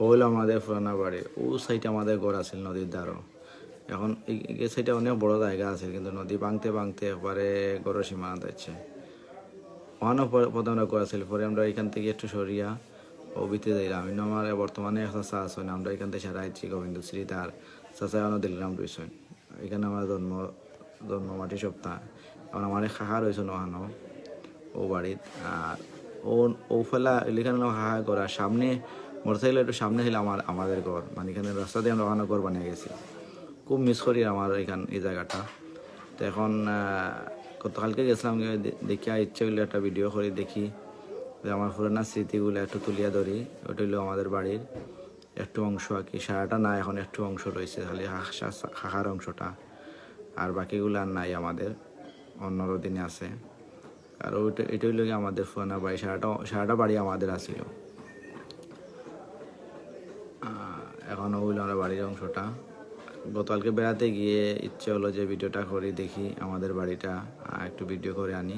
ও আমাদের পুরানা বাড়ি। ও সাইডে আমাদের ঘর আছে নদীর ধারও এখন এই সাইডে অনেক বড় জায়গা আছে, কিন্তু নদী ভাঙতে ভাঙতে একবারে গড়ের সীমানা যাচ্ছে। ওখানেও পরে প্রথমে ঘর পরে আমরা এখান থেকে একটু সরিয়া ও বিতে দিলাম কিন্তু আমার বর্তমানে একটা চা আছে, আমরা এখান থেকে সারা আইছি গোবিন্দ শ্রী তার চাচা এখনও দিলাম রয়েছেন এখানে আমার জন্ম জন্ম মাটি সপ্তাহ। এখন আমার খাহা রয়েছে ওখানো ও বাড়িত। আর ও ও ফেলা এখানে হাহা করা সামনে মোটরসাইকেল একটু সামনে ছিল আমার, আমাদের ঘর মানে এখানে রাস্তা দিয়ে আমরা ঘর বানিয়ে গেছি। খুব মিস করি আমার এখান, এই জায়গাটা। তো এখন গতকালকে গেছিলাম গিয়ে দে- দেখিয়া ইচ্ছে হইলে একটা ভিডিও করে, দেখি। যে আমার পুরানা স্মৃতিগুলো একটু তুলিয়া ধরি, ওটা হইল আমাদের বাড়ির একটু অংশ আর কি। সারাটা না, এখন একটু অংশ রয়েছে, খালি হাহার অংশটা। আর বাকিগুলো আর নাই আমাদের অন্যরো দিনে আছে। আর ওইটা, এটা হইল আমাদের পুরানা বাড়ি, সারাটা সারাটা বাড়ি আমাদের আছিল এখন হইল আমরা বাড়ির অংশটা। গতকালকে বেড়াতে গিয়ে ইচ্ছে হলো যে ভিডিওটা করে, দেখি আমাদের বাড়িটা একটু ভিডিও করে আনি।